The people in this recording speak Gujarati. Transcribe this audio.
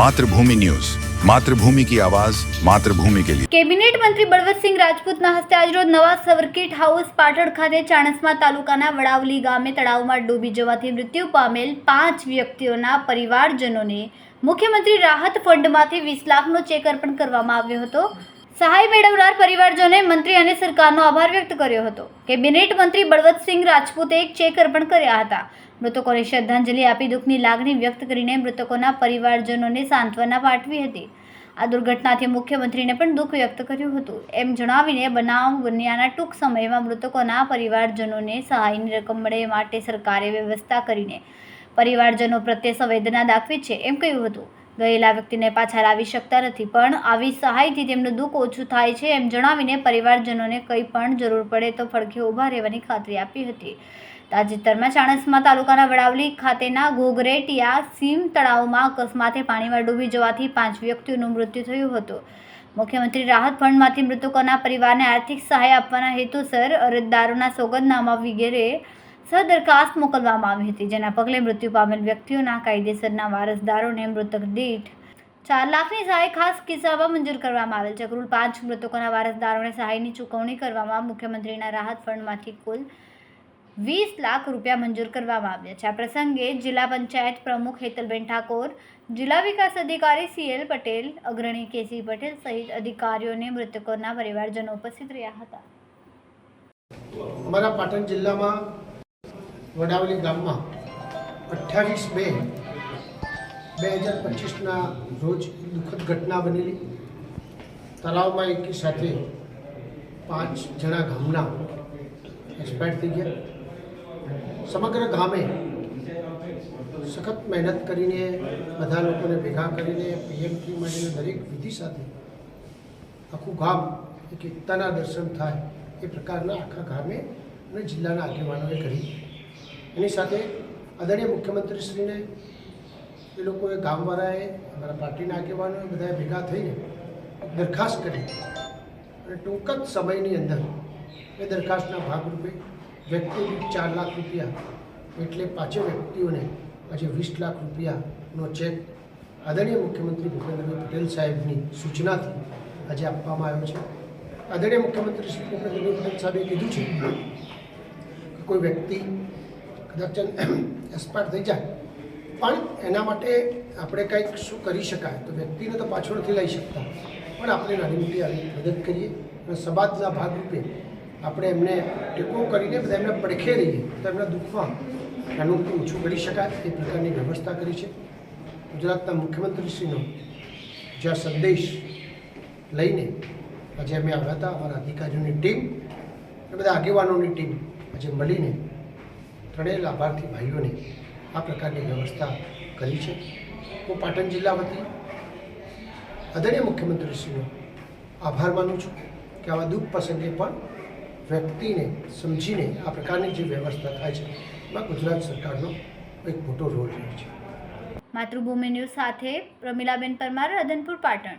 માતૃભૂમિ ન્યૂઝ માતૃભૂમિ કી આવાજ માતૃભૂમિ કે લિયે કેબિનેટ મંત્રી બળવંતસિંહ રાજપૂતના હસ્તે આજરોજ નવા સર્કિટ હાઉસ પાટણ ખાતે ચાણસ્મા તાલુકાના વડાવલી ગામે તળાવમાં ડૂબી જવાથી મૃત્યુ પામેલ પાંચ વ્યક્તિઓના પરિવારજનોને મુખ્યમંત્રી રાહત ફંડમાંથી વીસ લાખનો ચેક અર્પણ કરવામાં આવ્યો હતો. સહાય મેળવનાર પરિવારજનોએ મંત્રી અને સરકારનો આભાર વ્યક્ત કર્યો હતો. કેબિનેટ મંત્રી બળવંતસિંહ રાજપૂતે એક ચેક અર્પણ કર્યા હતા. મૃતકોને શ્રદ્ધાંજલિ આપી દુઃખની લાગણી વ્યક્ત કરીને મૃતકોના પરિવારજનોને સાંત્વના પાઠવી હતી. આ દુર્ઘટનાથી મુખ્યમંત્રીને પણ દુઃખ વ્યક્ત કર્યું હતું. એમ જણાવીને બનાવ બન્યાના ટૂંક સમયમાં મૃતકોના પરિવારજનોને સહાયની રકમ મળે માટે સરકારે વ્યવસ્થા કરીને પરિવારજનો પ્રત્યે સંવેદના દાખવી છે એમ કહ્યું હતું. ગયેલા વ્યક્તિને પાછા લાવી શકતા નથી, પણ આવી સહાયથી તેમનું દુઃખ ઓછું થાય છે એમ જણાવીને પરિવારજનોને કંઈ પણ જરૂર પડે તો ફડકે ઊભા રહેવાની ખાતરી આપી હતી. તાજેતરમાં ચાણસ્મા તાલુકાના વડાવલી ખાતેના ઘોઘરેટિયા સીમ તળાવમાં અકસ્માતે પાણીમાં ડૂબી જવાથી પાંચ વ્યક્તિઓનું મૃત્યુ થયું હતું. મુખ્યમંત્રી રાહત ફંડમાંથી મૃતકોના પરિવારને આર્થિક સહાય આપવાના હેતુસર અરજદારોના સોગંદનામા વગેરે સદરખાસ્ત મોકલવામાં આવી હતી, જેના પગલે મૃત્યુ પામેલ વ્યક્તિઓના કાયદેસરના વારસદારોને મૃતક દીઠ ચાર લાખની સહાય ખાસ કિસ્સામાં મંજૂર કરવામાં આવેલ છે. કુલ પાંચ મૃતકોના વારસદારોને સહાયની ચૂકવણી કરવામાં મુખ્યમંત્રીના રાહત ફંડમાંથી કુલ વીસ લાખ રૂપિયા મંજૂર કરવામાં આવ્યા છે. આ પ્રસંગે જિલ્લા પંચાયત પ્રમુખ હેતલબેન ઠાકોર, જિલ્લા વિકાસ અધિકારી સીએલ પટેલ, અગ્રણી કેસી પટેલ સહિત અધિકારીઓને મૃતકોના પરિવારજનો ઉપસ્થિત રહ્યા હતા. અમારા પાટણ જિલ્લામાં વડાવલી ગામમાં અઠ્યાવીસ બે બે હજાર પચીસના રોજ દુઃખદ ઘટના બનેલી. તળાવમાં એકી સાથે પાંચ જણા ગામના એક્સપાયર થઈ ગયા. સમગ્ર ગામે સખત મહેનત કરીને બધા લોકોને ભેગા કરીને પીએમથી મળીને દરેક વિધિ સાથે આખું ગામ એક એકતાના દર્શન થાય એ પ્રકારના આખા ગામે અને જિલ્લાના આગેવાનોએ કરી. એની સાથે આદરણીય મુખ્યમંત્રીશ્રીને એ લોકોએ ગામવાળાએ, અમારા પાર્ટીના આગેવાનો બધાએ ભેગા થઈને દરખાસ્ત કરી. અને ટૂંક જ સમયની અંદર એ દરખાસ્તના ભાગરૂપે વ્યક્તિ ચાર લાખ રૂપિયા એટલે પાંચે વ્યક્તિઓને આજે વીસ લાખ રૂપિયાનો ચેક આદરણીય મુખ્યમંત્રી ભૂપેન્દ્રભાઈ પટેલ સાહેબની સૂચનાથી આજે આપવામાં આવ્યો છે. આદરણીય મુખ્યમંત્રી શ્રી ભૂપેન્દ્રભાઈ પટેલ સાહેબે કીધું છે કોઈ વ્યક્તિ કદાચ એક્સપાયર થઈ જાય. પણ એના માટે આપણે કંઈક શું કરી શકાય? તો વ્યક્તિને તો પાછળ નથી લઈ શકતા. પણ આપણે નાની મોટી આવી મદદ કરીએ અને સમાજના ભાગરૂપે આપણે એમને ટેકો કરીને બધા એમને પડખે રહીએ તો એમના દુઃખમાં નાનું ઓછું કરી શકાય. એ પ્રકારની વ્યવસ્થા કરી છે. ગુજરાતના મુખ્યમંત્રીશ્રીનો જ્યાં સંદેશ લઈને આજે અમે આવ્યા હતા. અમારા અધિકારીઓની ટીમ અને બધા આગેવાનોની ટીમ આજે મળીને ત્રણેય લાભાર્થી ભાઈઓને આ પ્રકારની વ્યવસ્થા કરી છે. હું પાટણ જિલ્લા વતી આદરણીય મુખ્યમંત્રીશ્રીનો આભાર માનું છું કે આવા દુઃખ પ્રસંગે પણ વ્યક્તિને સમજીને આ પ્રકારની જે વ્યવસ્થા થાય છે, એમાં ગુજરાત સરકારનો એક મોટો રોલ રહ્યો છે. માતૃભૂમિ ન્યૂઝ સાથે પ્રમીલાબેન પરમાર, રધનપુર, પાટણ.